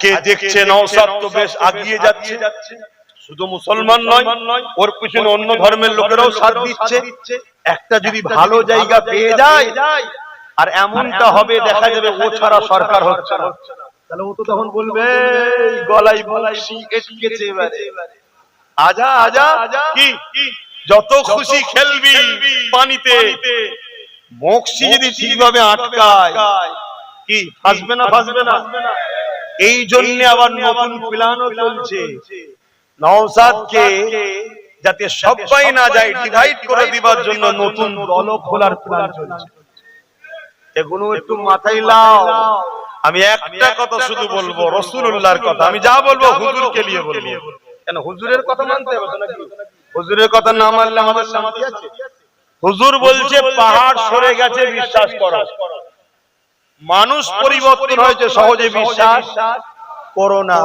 আজকে দেখছে নওসাদ তো বেশ আগিয়ে যাচ্ছে। শুধু মুসলমান নয় ওর পিছনে অন্য ধর্মের লোকেরাও সাথ দিচ্ছে। একটা যদি ভালো জায়গা পেয়ে যায় আর এমনটা হবে দেখা যাবে ও ছাড়া সরকার হচ্ছে না। তাহলে ও তো তখন বলবে "এই গলায় বলছি এটকেছে এবারে। আজা আজা কি? যত খুশি খেলবি পানিতে মক্সি যদি ঠিকভাবে আটকায় কি? ফাসবে না ফাসবে না। এই জন্য আবার নতুন প্ল্যানও চলছে। নওসাদকে যাতে সবাই না যায় ডিভাইড করে দিবার জন্য নতুন দল খোলার প্ল্যান চলছে। এগুলো একটু মাথায় লাও। আমি একটা কথা শুধু বলব রসুল্লাহর কথা। আমি যা বলব হুজুরকে নিয়ে বলব। কেন হুজুরের কথা মানতে হবে নাকি? হুজুরের কথা না মানলে আমাদের শান্তি আছে। হুজুর বলছে পাহাড় সরে গেছে বিশ্বাস করো। মানুষ পরিবর্তন হয়েছে সহজে বিশ্বাস করো না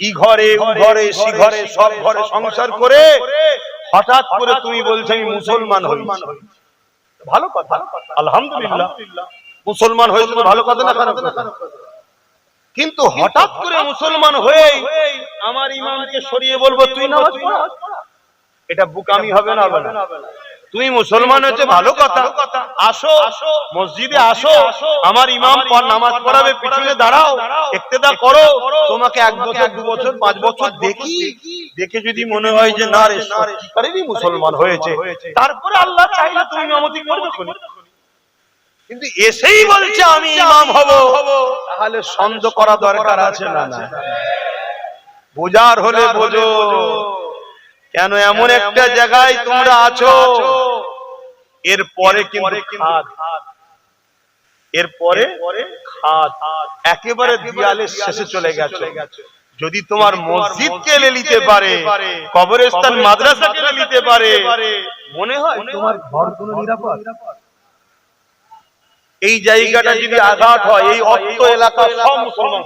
ই ঘরে ঘরে সি ঘরে সব ঘরে সংসার করে হঠাৎ করে তুমি বলছো আমি মুসলমান হই ভালো কথা। আলহামদুলিল্লাহ। মুসলমান হয়েছে তো ভালো কথা না খারাপ কথা? কিন্তু হঠাৎ করে মুসলমান হয়ে আমার ইমামকে সরিয়ে বলব তুই নামাজ পড়া। এটা বুকামি হবে না হবে না। তুমি মুসলমান হচ্ছে ভালো কথা। আসো মসজিদে আসো আমার ইমাম নামাজ পড়াবে পিছনে দাঁড়াও ইক্তেদা করো তোমাকে এক বছর দু বছর পাঁচ বছর দেখি। দেখে। যদি মনে হয় যে না রে সত্যিকারেরই মুসলমান হয়েছে। তারপরে আল্লাহ চাইলে তুমি ইমামতি করবে কিন্তু এসেই বলছে আমি ইমাম হব। তাহলে সন্দেহ করা দরকার আছে না না? বোঝার হলে বোঝো। কেন এমন একটা জায়গায় তোমরা আছো? এর পরে কিন্তু খাদ। এর পরে খাদ। একেবারে দিয়ালের শেষে চলে গেছে। যদি তোমার মসজিদ কেলে নিতে পারে কবরস্থান মাদ্রাসা কেলে নিতে পারে মনে হয় তোমার ঘর কোনো নিরাপদ? এই জায়গাটা যদি আঘাত হয় এই অর্থ এলাকা সব মুসলমান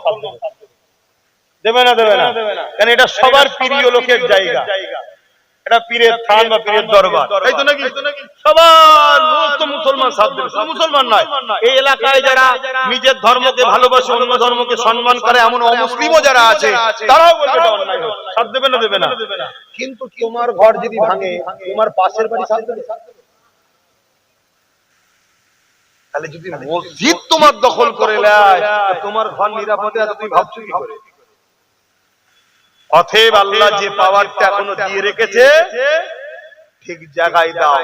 দেবে না দেবে না? কারণ এটা সবার প্রিয় লোকের জায়গা। এটা পীরের থান বা পীরের দরবার। তাই তো নাকি? সবার সমস্ত মুসলমান শুধু মুসলমান নয় এই এলাকায় যারা নিজের ধর্মকে ভালোবাসে অন্য ধর্মকে সম্মান করে এমন অমুসলিমও যারা আছে তারাও বলবে এটা অন্যায় সাথ দেবে না দেবে না। কিন্তু তোমার ঘর যদি ভাঙে তোমার পাশের বাড়ি সাথ দেবে? তাহলে যদি মসজিদ তোমার দখল করে নেয় তোমার ঘর নিরাপদে আছে তুমি ভাবছ কি করে? অথেব আল্লাহ যে পাওয়ারটা এখনও দিয়ে রেখেছে ঠিক জায়গায় দাও।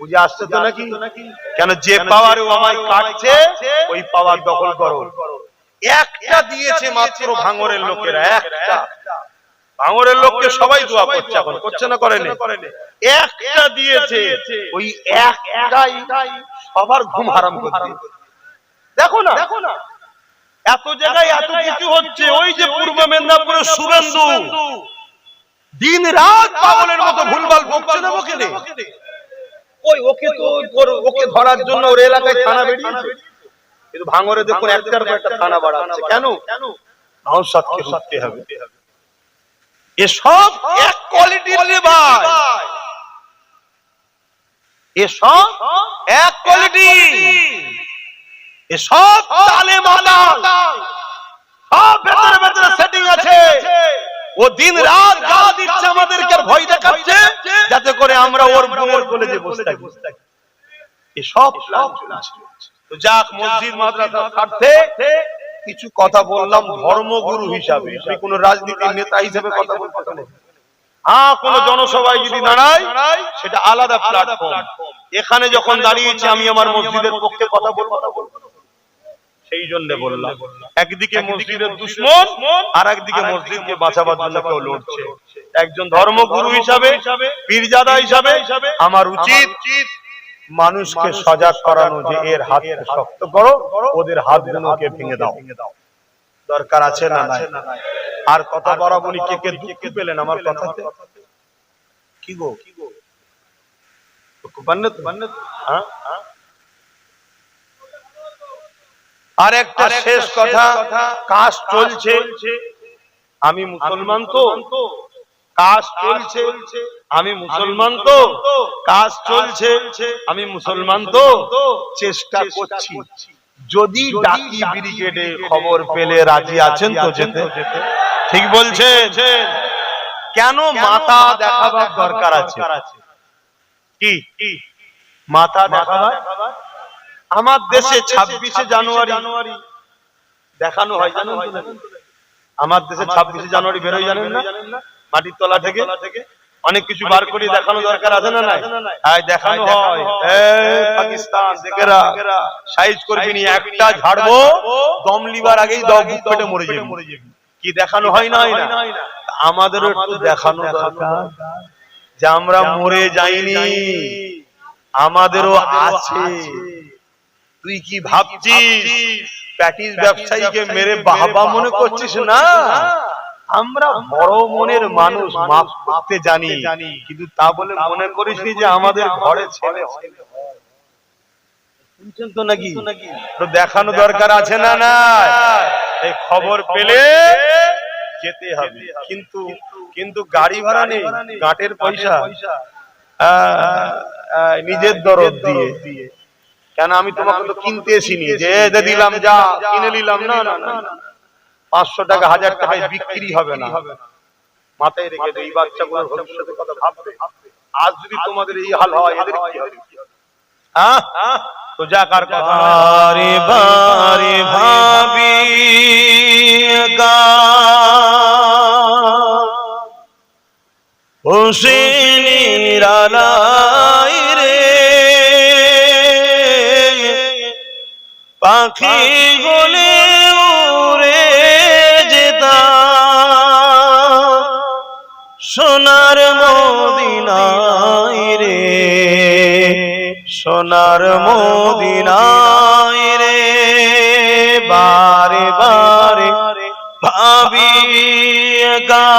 বুঝে আসছে তো নাকি? কেন যে পাওয়ার ও আমায় কাটছে ওই পাওয়ার দখল করো। একটা দিয়েছে মাত্র ভাঙরের লোকেরা একটা। ভাঙরের লোককে সবাই দোয়া করছে এখন করছে। না করেনি? একটা দিয়েছে ওই একটাই সবার ঘুম হারাম করছে। দেখো না। দেখো না। এত জায়গায় এত কিছু হচ্ছে ওই যে পূর্ব মেদিনীপুরের শুভেন্দু দিন রাত পাগলের মতো ভুলভাল বকছে না বকে ওই ওকে তো ওকে ধরার জন্য ওর এলাকায় থানা বেরিয়েছে। কিন্তু ভাঙরে দেখুন একটার পর একটা থানা বাড়াচ্ছে। কেন? নওশাদকে রুখতে হবে। এসব এক কোয়ালিটির ভাই এসব এক কোয়ালিটি এসব তালে সব ভেতরে ভেতরে সেটিং আছে। ও দিন রাত যা দিচ্ছে আমাদেরকে, ভয় দেখাচ্ছে, যাতে করে আমরা ওর কলেজে বসে থাকি। তো যাক, মসজিদ, মাদ্রাসা কিছু কথা বললাম ধর্মগুরু হিসাবে। আমি কোন রাজনীতির নেতা হিসেবে কথা বলতে হ্যাঁ কোন জনসভায় যদি দাঁড়ায় সেটা আলাদা প্ল্যাটফর্ম এখানে যখন দাঁড়িয়েছি, আমি আমার মসজিদের পক্ষে কথা বলব সেই জন্য বললাম একদিকে মসজিদের দুশ্মন আর একদিকে মসজিদকে বাঁচাবার জন্য কেউ লড়ছে। একজন ধর্মগুরু হিসাবে পীরজাদা হিসাবে আমার উচিত মানুষকে সজাগ করানো যে এর হাত শক্ত করো ওদের হাতগুলোকে ভেঙে দাও। দরকার আছে না নাই? আর কথা বরাবরই কে কে দুঃখ পেলেন আমার কথাতে? কি গো? পান না তো? হ্যাঁ? আর একটা শেষ কথা কাজ চলছে। আমি মুসলমান তো কাজ চলছে। আমি মুসলমান তো কাজ চলছে। আমি মুসলমান তো চেষ্টা করছি। যদি ডাকি ব্রিগেডে খবর পেলে রাজি আছেন তো যেতে? ঠিক বলছে কেন মাথা দেখাবার দরকার আছে? কি? মাথা দেখাবার? আমার দেশে ছাব্বিশে জানুয়ারি দেখানো হয় জানেন আমার দেশে ছাব্বিশে জানুয়ারি বেরোয় জানেন না? মাটির তলা থেকে অনেক কিছু বার করে দেখানো দরকার আছে না নাই? হ্যাঁ দেখানো হয়। পাকিস্তান দেখেরা সাইজ করবি নি একটা ঝাড়বো দম লিবার আগেই দম মরে যাবে। কি দেখানো হয় হয় না? আমাদেরও একটু দেখানো দরকার। যে আমরা মরে যাইনি আমাদেরও আছে। তুই কি ভাবছিস? প্যাটিস ব্যবসায়ীকে মেরে বাহবা মনে করছিস না? আমরা বড় মনের মানুষ মাফ করতে জানি। কিন্তু তা বলে মনে করিস যে আমাদের ঘরে ছেলে শুনছেন তো নাকি? তো দেখানো দরকার আছে না না? এই খবর পেলে যেতে হবে। কিন্তু কিন্তু গাড়ি ভাড়া নেই গাঁটের পয়সা। নিজের দরদ দিয়ে। কেন আমি তোমাকে তো কিনতে এসিনি? যে দিলাম যা কিনে নিলাম না না। পাঁচশো টাকা হাজার টাকায় বিক্রি হবে না। মাথায় রেখে এই বাচ্চাগুলোর ভবিষ্যতের কথা ভাববে আজ যদি তোমাদের এই হাল হয় এদের কি হবে? হ্যাঁ? তো যা কার কথা। বারে বারে ভাবি গা। হোসেনিরালাই পাখি বলে উড়ে যেতাম। সোনার মদিনায় রে, সোনার মদিনায় রে, বারে বারে ভাবি গা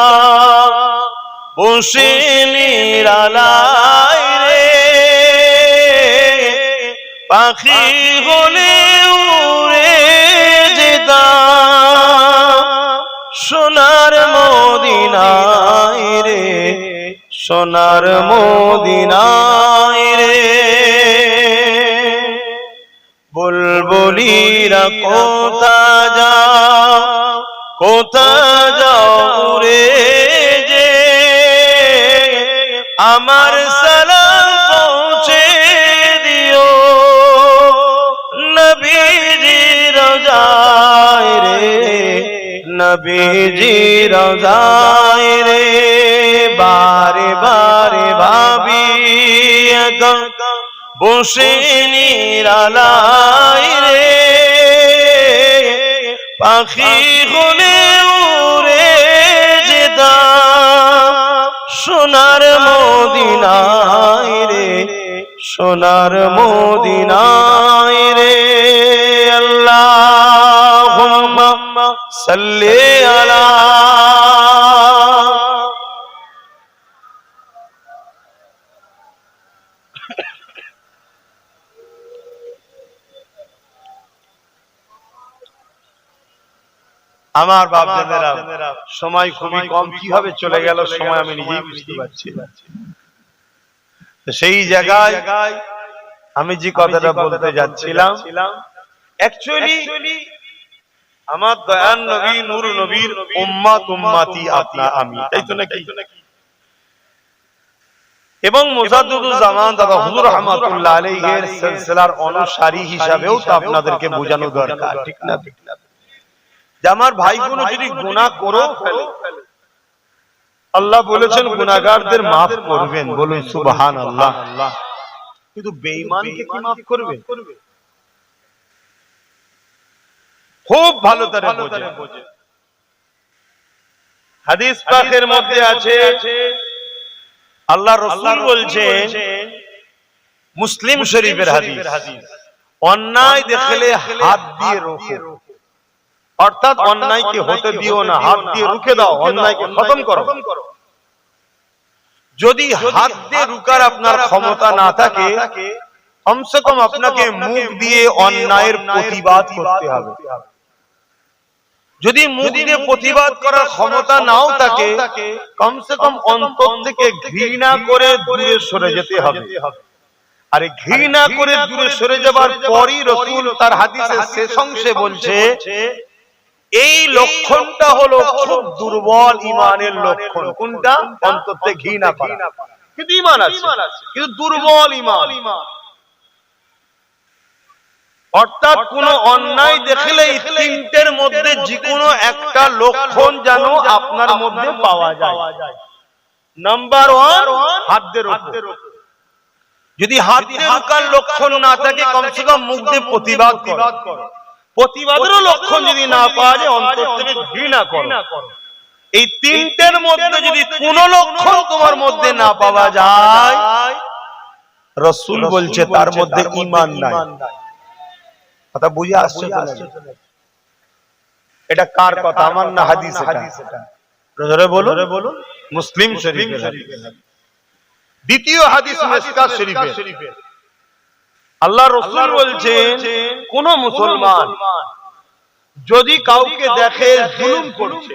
বসে নিরালায় রে, পাখি হলে রে সোনার মদিনায় রে। বুলবুলিরা কোথা যা কোথা যাও রে যে? আমার নবীজি রোজায় রে, বারে বারে ভাবি বসে নিরালাই রে, পাখি হলে উড়ে যেতাম সোনার মদিনায় রে, সোনার মদিনায় রে, আল্লাহ আলা। আমার বাপ দাদারা সময় খুবই কম কীভাবে চলে গেল সময় আমি নিজেই বুঝতে পারছি। তো সেই জায়গায় আমি যে কথাটা বলতে যাচ্ছিলাম অ্যাকচুয়ালি আমার দয়ান নবী নূর নবীর উম্মাত উম্মাতি আপনা আমি। তাই তো নাকি? এবং মুজাদ্দুদ জামান দাদা হুজুর রহমাতুল্লাহ আলাইহির সিলসিলার অনুসারী হিসাবেও তো আপনাদেরকে বোঝানো দরকার। ঠিক না ঠিক না। যে আমার ভাইগুলো যদি গুনাহ ফেলে আল্লাহ বলেছেন গুনাহগারদের maaf করবেন। বলুন সুবহানাল্লাহ। কিন্তু বেঈমানকে কি maaf করবে? খুব ভালো তারে বোঝে। হাদিস পাকের মধ্যে আছে আল্লাহ রাসূল বলছেন মুসলিম শরীফের হাদিস। অন্যায় দেখলে হাত দিয়ে রোখো। অর্থাৎ অন্যায়কে হতে দিও না হাত দিয়ে রুখে দাও অন্যায়কে খতম করো। যদি হাত দিয়ে রুকার আপনার ক্ষমতা না থাকে কমসে কম আপনাকে মুখ দিয়ে অন্যায়ের প্রতিবাদ করতে হবে। যদি মুখ দিয়ে প্রতিবাদ করার ক্ষমতা নাও থাকে কমসে কম অন্তর থেকে ঘৃণা করে দূরে সরে যেতে হবে। আরে ঘৃণা করে দূরে সরে যাবার পরই রসুল তার হাদিসের শেষ অংশে বলছে এই লক্ষণটা হলো খুব দুর্বল ইমানের লক্ষণ। কোনটা? অন্ততে ঘৃণা করা। কিন্তু ইমান আছে। কিন্তু দুর্বল ইমান। অর্থাৎ কোন অন্যায় দেখলেই তিনটের মধ্যে যে কোনো একটা লক্ষণ যেন আপনার মধ্যে পাওয়া যায়। নাম্বার ওয়ান হাতদের উপর। যদি হাতে রোকার লক্ষণ না থাকে কমসে কম মুখ দিয়ে প্রতিবাদ করো। প্রতিবাদেরও লক্ষণ যদি না পাওয়া যায় অন্তর থেকে ঘৃণা করো। এই তিনটের মধ্যে যদি কোন লক্ষণ তোমার মধ্যে না পাওয়া যায় রসুল বলছে তার মধ্যে ইমান নাই। কথা বুঝে আসছে এটা কার কথা? আমার না হাদিস এটা। জোরে বলুন। বলুন। মুসলিম হাদিস। দ্বিতীয় হাদিস মিসকাত আল্লাহ রসুল বলছেন কোন মুসলমান যদি কাউকে দেখে জুলুম করছে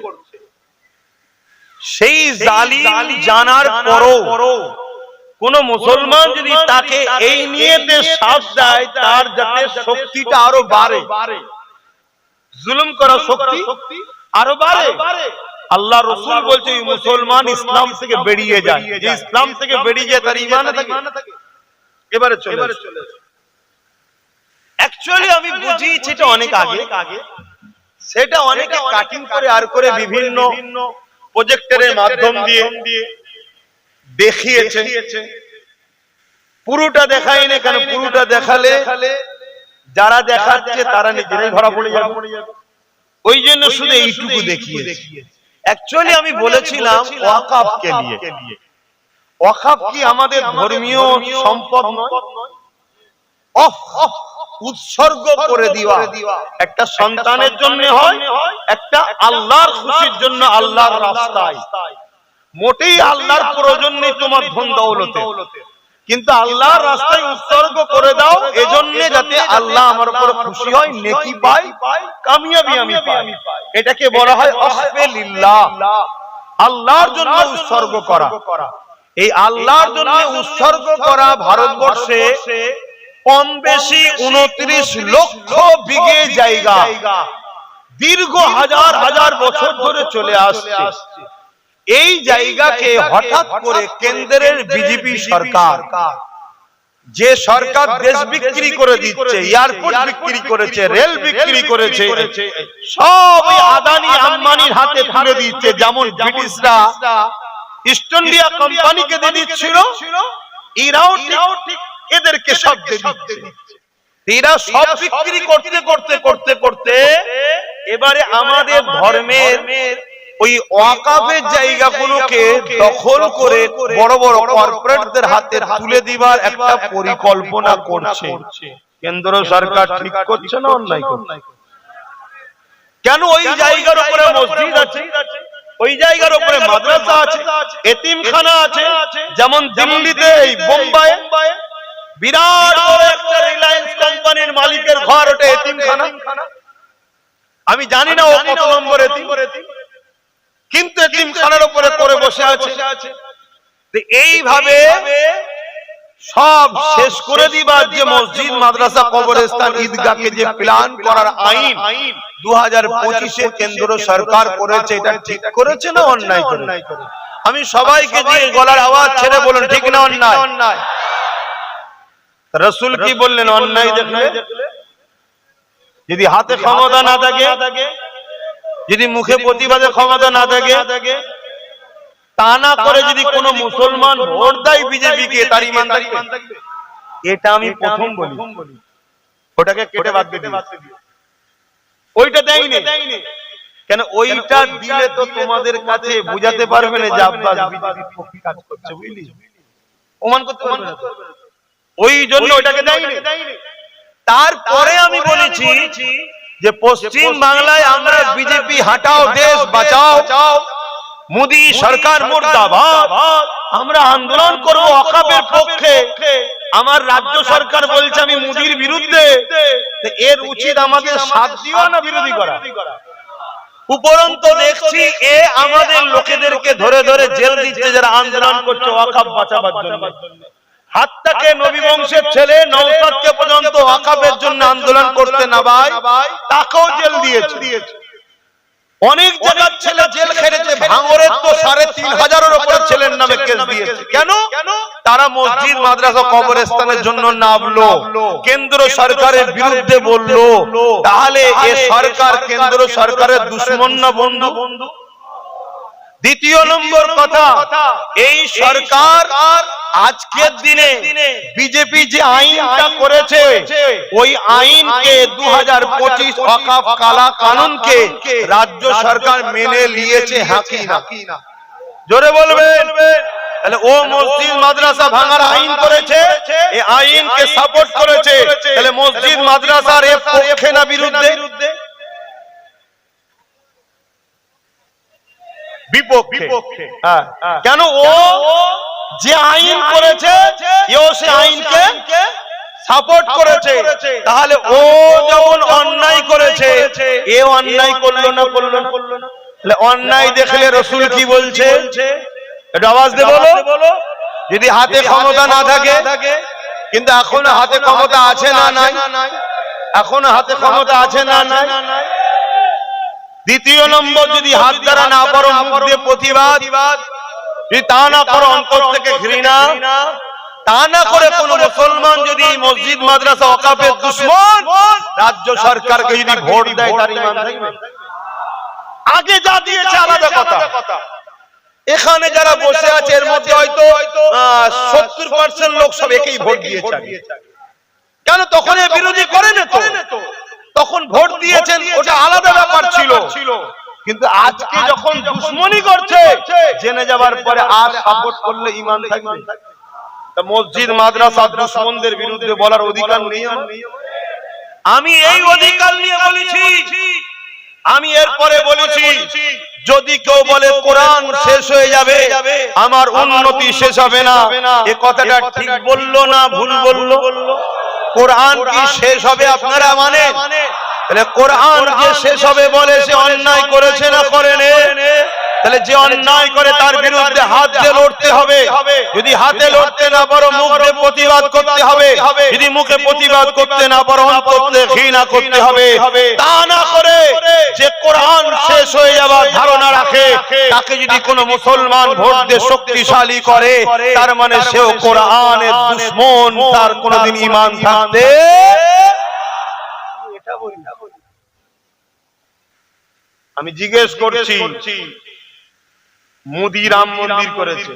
সেই জালিম জানার পরও কোন মুসলমান যদি তাকে এই নিয়েতে সাপ দেয় তার যাতে শক্তিটা আরও বাড়ে। জুলুম করা শক্তি আরও বাড়ে। আল্লাহ রসুল বলছে মুসলমান ইসলাম থেকে বেরিয়ে যায়। যে ইসলাম থেকে বেরিয়ে যায় তার ইমানে থাকে। এবারে চলে অ্যাকচুয়ালি আমি বুঝি সেটা অনেক আগে। সেটা অনেকে কাটিং করে আর করে বিভিন্ন প্রজেক্টরের মাধ্যম দিয়ে। দেখিয়েছে। পুরোটা দেখাই না কেন? পুরোটা দেখালে যারা দেখাচ্ছে তারা নিজেরাই ধরা পড়ে যাবে। ওই জন্য শুধু এইটুকু দেখিয়েছে। অ্যাকচুয়ালি আমি বলেছিলাম ওয়াকাফকে নিয়ে। ওয়াকাফ কি আমাদের ধর্মীয় সম্পদ নয়? উৎসর্গ করে দিওয়া। একটা সন্তানের জন্য হয় একটা আল্লাহর খুশির জন্য আল্লাহর রাস্তায়। মোটেই আল্লাহর প্রয়োজন নেই তোমার ধন দৌলতে। কিন্তু আল্লাহর রাস্তায় উৎসর্গ করে দাও এজন্য যাতে আল্লাহ আমার উপর খুশি হয় নেকি পাই কামিয়াবি আমি পাই। এটাকে বলা হয় অসফে লিল্লাহ আল্লাহর জন্য উৎসর্গ করা। এই আল্লাহর জন্য উৎসর্গ করা ভারতবর্ষে কম বেশি উনত্রিশ লক্ষ বিঘে জায়গা। দীর্ঘ হাজার হাজার বছর ধরে চলে আসছে। এই জায়গাকে হঠাৎ করে কেন্দ্রের বিজেপি সরকার। যে সরকার দেশ বিক্রি করে দিচ্ছে এয়ারপোর্ট বিক্রি করেছে রেল বিক্রি করেছে সব আদানি আম্বানির হাতে তুলে দিচ্ছে যেমন ব্রিটিশরা। ইস্ট ইন্ডিয়া কোম্পানিকে দিয়ে দিচ্ছিল এরাও ঠিক এদেরকে সব দিয়ে দিচ্ছে। এরা সব বিক্রি করতে করতে করতে করতে এবারে আমাদের ধর্মের ওই ওয়াকাফের জায়গাগুলোকে দখল করে বড় বড় কর্পোরেটদের হাতে তুলে দিবার একটা পরিকল্পনা করছে। কেন্দ্র সরকার ঠিক করছে না অন্যায় করছে? কেন ওই জায়গার উপরে মসজিদ আছে? ওই জায়গার উপরে মাদ্রাসা আছে এতিমখানা আছে যেমন দিল্লিতে এই বোম্বাই বিরাট বড় একটা রিলায়েন্স কোম্পানির মালিকের ঘর ওটা এতিমখানা। আমি জানি না ও কত নম্বর এতিম। কিন্তু এতিমখানার উপরে করে বসে আছে। এইভাবে সব শেষ করে দিবার যে মসজিদ মাদ্রাসা কবরস্থান ঈদগাহকে যে প্ল্যান করার আইন দু হাজার পঁচিশে কেন্দ্র সরকার করেছে এটা ঠিক করেছে না অন্যায় করেছে? আমি সবাইকে দিয়ে গলার আওয়াজ ছেড়ে বলুন ঠিক না অন্যায়? রসুল কি বললেন অন্যায় দেখলে? যদি হাতে ক্ষমতা না থাকে যদি মুখে প্রতিবাদে ক্ষমতা না থাকে তা না করে যদি কোন মুসলমান ভোট দেয় বিজেপিকে তার এটা আমি প্রথম বলি। ওটাকে কেটে বাদ দিয়ে ওইটা দেয়নি। কেন ওইটা দিলে তো তোমাদের কাছে বুঝাতে পারবে না যে আব্বাস বিজেপির পক্ষে কাজ করছে বুঝলি? প্রমাণ করতে পারবে না ওই জন্য ওইটাকে দেয়নি। তারপরে আমি বলেছি যে পশ্চিম বাংলায় আমরা বিজেপি হাটাও দেশ বাঁচাও। মোদী সরকার মুর্দাবাদ। আমরা আন্দোলন করব অকাপের পক্ষে। আমার রাজ্য সরকার বলছে আমি মোদির বিরুদ্ধে। এর উচিত আমাদের সাথ দিও না বিরোধী করা। উপরন্ত দেখছি এ আমাদের লোকেদেরকে ধরে ধরে জেল দিচ্ছে যারা আন্দোলন করছে ওয়াকাপ বাঁচাবার জন্য। হাতটাকে নবী বংশের ছেলে নৌসাদকে পর্যন্ত ওয়াকাফের জন্য আন্দোলন করতে না ভাই তাকেও জেল দিয়েছে। অনেক জায়গার ছেলে জেল খেটেছে ভাঙরের তো সাড়ে তিন হাজারের উপরে ছেলের নামে কেস দিয়েছে। কেন? তারা মসজিদ মাদ্রাসা কবরস্থানের জন্য নামলো। কেন্দ্র সরকারের বিরুদ্ধে বলল। তাহলে এ সরকার কেন্দ্র সরকারের দুশ্মন না বন্ধু? বন্ধু? দ্বিতীয় নম্বর কথা এই সরকার আজকের দিনে বিজেপি যে আইনটা করেছে ওই আইনকে দু হাজার পঁচিশ অকাফ কালা কানুনকে রাজ্য সরকার মেনে নিয়েছে হাকি না জোরে বলবেন? তাহলে ও মসজিদ মাদ্রাসা ভাঙার আইন করেছে এই আইনকে সাপোর্ট করেছে। তাহলে মসজিদ মাদ্রাসার এ পক্ষে না বিরুদ্ধে? বিপক্ষে। হ্যাঁ। কেন ও যে আইন করেছে এও সে আইনকে সাপোর্ট করেছে। তাহলে ও যেমন অন্যায় করেছে এ অন্যায় করল না করল না। তাহলে অন্যায় দেখলে রসুল কি বলছে? একটু আওয়াজ দে বলো। যদি হাতে ক্ষমতা না থাকে কিন্তু এখন হাতে ক্ষমতা আছে না নাই এখন হাতে ক্ষমতা আছে না নাই দ্বিতীয় নম্বর যদি হাত দ্বারা না পারো, মুখ প্রতিবাদ তা না করো অন্তর থেকে ঘৃণা, তা না করে কোন মুসলমান যদি মসজিদ, মাদ্রাসা অকাপের দুশ্মন, রাজ্য সরকারকে যদি ভোট দেয়, তার ইমান আগে যা দিয়েছে আলাদা কথা। এখানে যারা বসে আছে, এর মধ্যে হয়তো সত্তর পার্সেন্ট লোক সব একেই ভোট দিয়েছে। কেন? তখন বিরোধী করে না তো। তখন ভোট দিয়েছেন ওটা আলাদা ব্যাপার ছিল। কিন্তু আজকে যখন দুশ্মনী করছে জেনে যাবার পরে আর সাপোর্ট করলে ইমান থাকবে। মসজিদ মাদ্রাসা দুশ্মনদের বিরুদ্ধে বলার অধিকার নেই আমি এই অধিকার নিয়ে বলেছি। আমি এরপরে বলেছি যদি কেউ বলে কোরআন শেষ হয়ে যাবে আমার উন্নতি শেষ হবে না। এ কথাটা ঠিক বলল না ভুল বলল? কোরআন কি শেষ হবে আপনারা মানে? কোরআন যে শেষ হবে বলে সে অন্যায় করেছে না করেনি? তাহলে যে অন্যায় করে তার বিরুদ্ধে হাত দিয়ে লড়তে হবে। যদি হাতে লড়তে না পারো মুখ দিয়ে প্রতিবাদ করতে হবে। যদি মুখে প্রতিবাদ করতে না পারো অন্তর ঘৃণা করতে হবে। তা না করে যে কোরআন শেষ হয়ে যাবার ধারণা রাখে। তাকে যদি কোনো মুসলমান ভোট দিয়ে শক্তিশালী করে তার মানে সেও কোরআনের দুশ্মন তার কোনোদিন ইমান থাকতে আমি জিজ্ঞেস করছি। মোদি রাম মন্দির করেছে।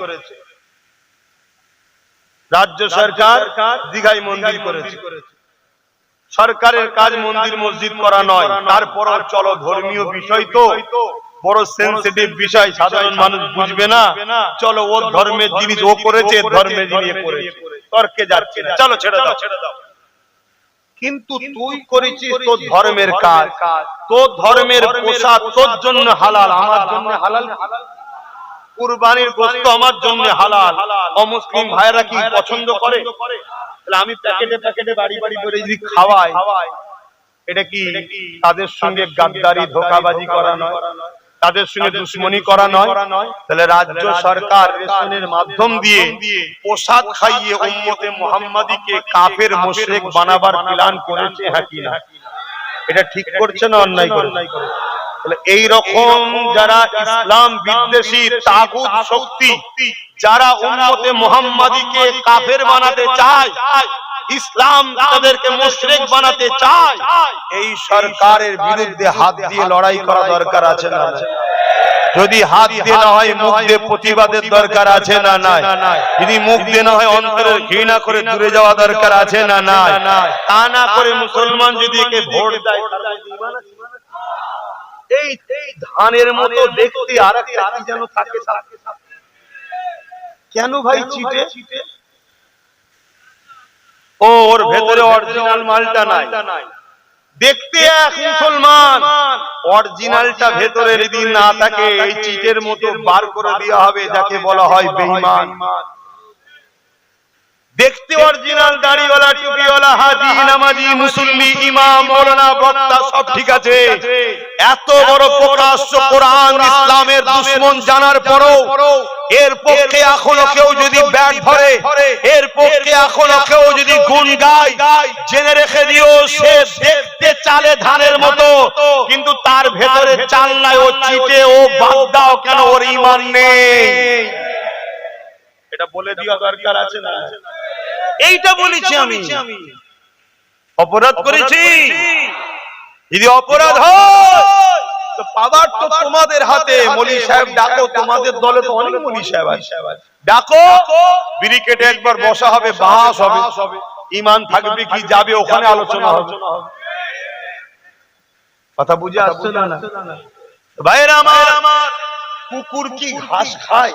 রাজ্য সরকার দীঘায় মন্দির করেছে। সরকারের কাজ মন্দির মসজিদ করা নয়। তারপরও চলো ধর্মীয় বিষয় তো। বড় সেন্সিটিভ বিষয় সাধারণ মানুষ বুঝবে না। চলো ও ধর্মের জিনিস ও করেছে ধর্মের জিনিস করেছে। তর্কে যাচ্ছে না। চলো ছেড়ে দাও। ছেড়ে দাও। কিন্তু তুই করেছিস তোর ধর্মের কাজ। তোর ধর্মের পোশাক তোর জন্য হালাল আমার জন্য হালাল। কুরবানির গোস্ত আমার জন্য হালাল। অমুসলিম ভাইরা কি পছন্দ করে? তাহলে আমি প্যাকেটে প্যাকেটে বাড়ি বাড়ি করে যদি খাওয়াই এটা কি তাদের সঙ্গে গাদ্দারি ধোকাবাজি করা নয়? তাদের সঙ্গে দুশ্মনী করা নয়? তাহলে রাজ্য সরকার রেশনের মাধ্যম দিয়ে পোশাক খাইয়ে উম্মতে মুহাম্মাদিকে কাফের মুশরিক বানাবার প্ল্যান করেছে হ্যাঁ কি না? এটা ঠিক করছে না অন্যায় করে এই রকম যারা ইসলাম বিদ্বেষী, তাগুত শক্তি, যারা উম্মতে মুহাম্মাদিকে কাফের বানাতে চায়, ইসলাম তাদেরকে মুশরিক বানাতে চায়, এই সরকারের বিরুদ্ধে হাত দিয়ে লড়াই করা দরকার আছে না যদি হাত দিয়ে না হয়, মুখ দিয়ে প্রতিবাদের দরকার আছে না নাই? যদি মুখ দিয়ে না হয়, অন্তরের ঘৃণা করে দূরে যাওয়া দরকার আছে না নাই? তা না করে মুসলমান যদি একে ভোট দেয় তার মধ্যে ঈমান আছে? এই ধানের মতো দেখতে আর একটা কি যেন থাকে থাকে। কেন ভাই চিটে? ও ওর ভেতরে অরিজিনাল মালটা নাই। দেখতে এক মুসলমান। অরিজিনালটা ভেতরে যদি না থাকে এই চিটের মতো বার করে দেওয়া হবে যাকে বলা হয় বেঈমান। দেখতে অরিজিনাল দাড়িওয়ালা, টুপিওয়ালা, হাজি, নামাজি, মুসল্লি, ইমাম, মৌলানা, বক্তা, সব ঠিক আছে। এত বড় প্রকাশ্য কোরআন ইসলামের দুশ্মন জানার পরও এর পক্ষে এখনও কেউ যদি ব্যাট ধরে, এর পক্ষে এখনও কেউ যদি গুণ গায়, জেনে রেখে দিও, সে দেখতে চালে ধানের মতো, কিন্তু তার ভেতরে চাল নাই, ও চিটে, ও বাদ দাও কেন, ওর ইমান নেই। এটা বলে দেওয়া দরকার আছে না? এইটা বলেছি আমি। অপরাধ করেছি। যদি অপরাধ হয় তো পাবার তো তোমাদের হাতে মলি সাহেব ডাকো তোমাদের দলে তো অনেক মলি সাহেব আছে। ডাকো ব্রিকেটে একবার বসা হবে বাস হবে ইমান থাকবে কি যাবে ওখানে আলোচনা হবে। কথা বুঝে আসছে না না? ভাইরা আমার আমার কুকুর কি ঘাস খায়?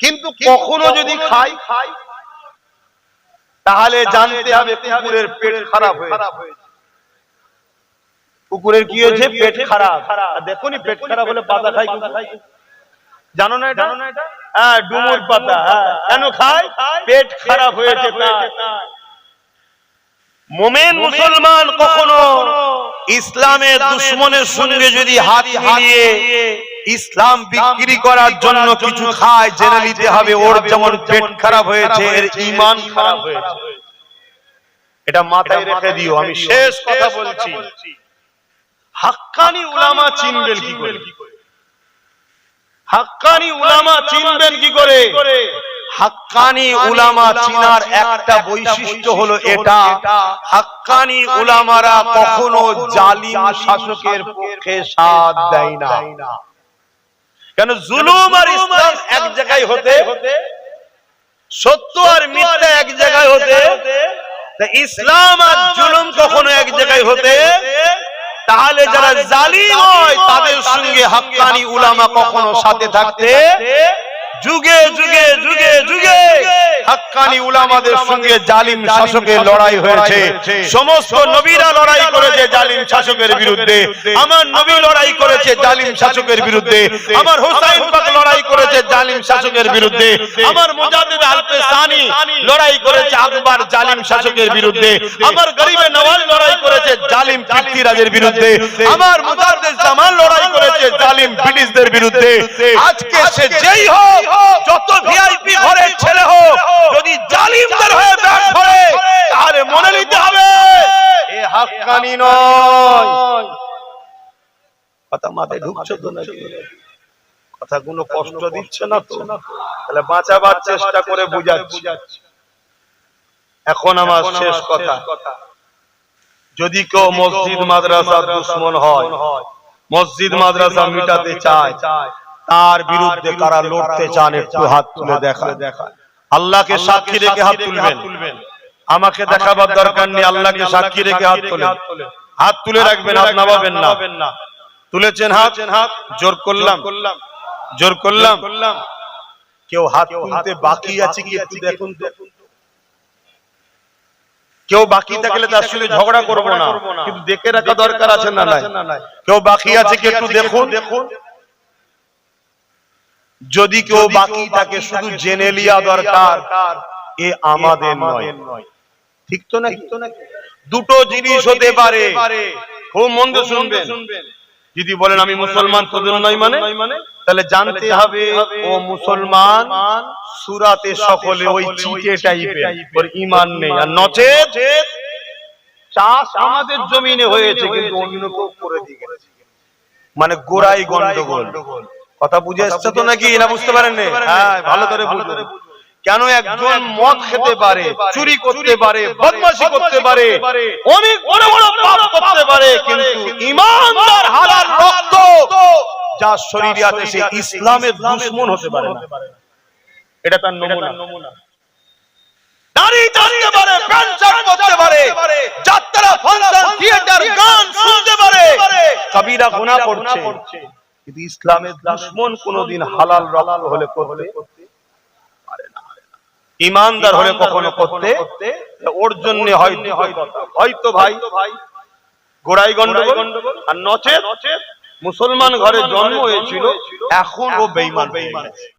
কিন্তু কখনো যদি খাই খাই তাহলে জানতে হবে কুকুরের পেট খারাপ হয়েছে। কুকুরের কি হয়েছে? পেট খারাপ। আর দেখুনি পেট খারাপ হলে পাতা খাই জানো না এটা? হ্যাঁ ডুমুর পাতা। হ্যাঁ। কেন খায়? পেট খারাপ হয়েছে। মোমেন মুসলমান কখনো ইসলামের দুশ্মনের সঙ্গে যদি হাত মিলিয়ে ইসলাম বিক্রি করার জন্য কিছু খায় জেনে নিতে হবে ওর যেমন পেট খারাপ হয়েছে এর ইমান খারাপ হয়েছে। এটা মাথায় রেখে দিও আমি শেষ কথা বলছি। হাক্কানি উলামা চিনবেন কি করে? হাক্কানি উলামা চিনবেন কি করে? হাক্কানি উলামা চিনার একটা বৈশিষ্ট্য হলো এটা। হাক্কানি উলামারা কখনো জালিম শাসকের পক্ষে সাথ দেয় না। কেন জুলুম আর ইসলাম এক জায়গায় হতে সত্য আর মিথ্যা এক জায়গায় হতে ইসলাম আর জুলুম কখনো এক জায়গায় হতে? তাহলে যারা জালিম হয় তাদের সঙ্গে হাক্কানি উলামা কখনো সাথে থাকতে? যুগে যুগে যুগে যুগে হাক্কানি উলামাদের সঙ্গে জালিম শাসকের লড়াই হয়েছে। সমস্ত নবীরা লড়াই করেছে জালিম শাসকের বিরুদ্ধে। আমার নবী লড়াই করেছে জালিম শাসকের বিরুদ্ধে। আমার হুসাইন পাক লড়াই করেছে জালিম শাসকের বিরুদ্ধে। আমার মুজাদ্দিদ আলপে সানি লড়াই করেছে আকবর জালিম শাসকের বিরুদ্ধে। আমার গরিবে নওয়াজ লড়াই করেছে জালিম পৃথ্বীরাজের বিরুদ্ধে। আমার মুজাদ্দিদ জামাল লড়াই করেছে জালিম ব্রিটিশদের বিরুদ্ধে। আজকে সে যেই হোক যত ভিআইপি ঘরের ছেলে হোক যদি জালিমদের হয়ে ব্যাট ধরে তাহলে মনে নিতে হবে। এ হাক্কানি নয়। কথা মাথায় ঢুকছে তো নাকি? কথাগুলো কষ্ট দিচ্ছে না তো? তাহলে বাঁচাবার চেষ্টা করে বুঝাচ্ছি। এখন আমার শেষ কথা। যদি কেউ মসজিদ মাদ্রাসা দুশ্মন হয় মসজিদ মাদ্রাসা মিটাতে চায়। তার বিরুদ্ধে কারা লড়তে চান একটু হাত তুলে দেখা দেখা আল্লাহকে সাক্ষী রেখে হাত তুলবেন। আমাকে দেখাবার দরকার নেই আল্লাহকে সাক্ষী রেখে হাত তুলে হাত তুলে রাখবেন হাত নামাবেন না। তুলেছেন হাত? হাত? জোর করলাম। জোর করলাম। কেউ হাত তুলতে বাকি আছে কি একটু দেখুন তো? কেউ বাকি থাকলে তার সঙ্গে ঝগড়া করব না। কিন্তু দেখে রাখা দরকার আছে না নাই? কেউ বাকি আছে কি একটু দেখুন। দেখুন। যদি কেউ বাকি থাকে শুধু জেনে লিয়া দরকার। এ আমাদের নয়। ঠিক তো না দুটো জিনিস হতে পারে। খুব মন্দ শুনবেন। যদি বলেন আমি মুসলমান তোদের নয় মানে? তাহলে জানতে হবে ও মুসলমান সুরাতে সকলে ওই চিটে টাইপের ওর ইমান নেই। আর নচেত চাষ আমাদের জমিনে হয়েছে কিন্তু অন্য কেউ করে দিয়ে গেছে মানে গোড়াই গন্ডগোল। কথা বুঝে এসছে তো নাকি? না বুঝতে পারেন হ্যাঁ ভালো করে বুঝুন। কেন একজন মদ খেতে পারে চুরি করতে পারে বদমাশি করতে পারে অনেক বড় বড় পাপ করতে পারে কিন্তু ইমানদার হালাল রক্ত যার শরীরে আছে সে ইসলামের দুশমন হতে পারে না। এটা তার নমুনা। পারে প্যান্ট শার্ট পরতে পারে। যাত্রা ফাংশন থিয়েটার গান শুনতে পারে। কবিরা গুনাহ করছে। কিন্তু ইসলামের দুশমন কোনোদিন হালাল রক্ত হলে করতে পারে না। ইমানদার হলে কখনো করতে ওর জন্য হয়তো হয়তো ভাই গোড়াই গন্ডগোল আর নচেত মুসলমান ঘরে জন্ম হয়েছিল এখন ও বেইমান বেইমান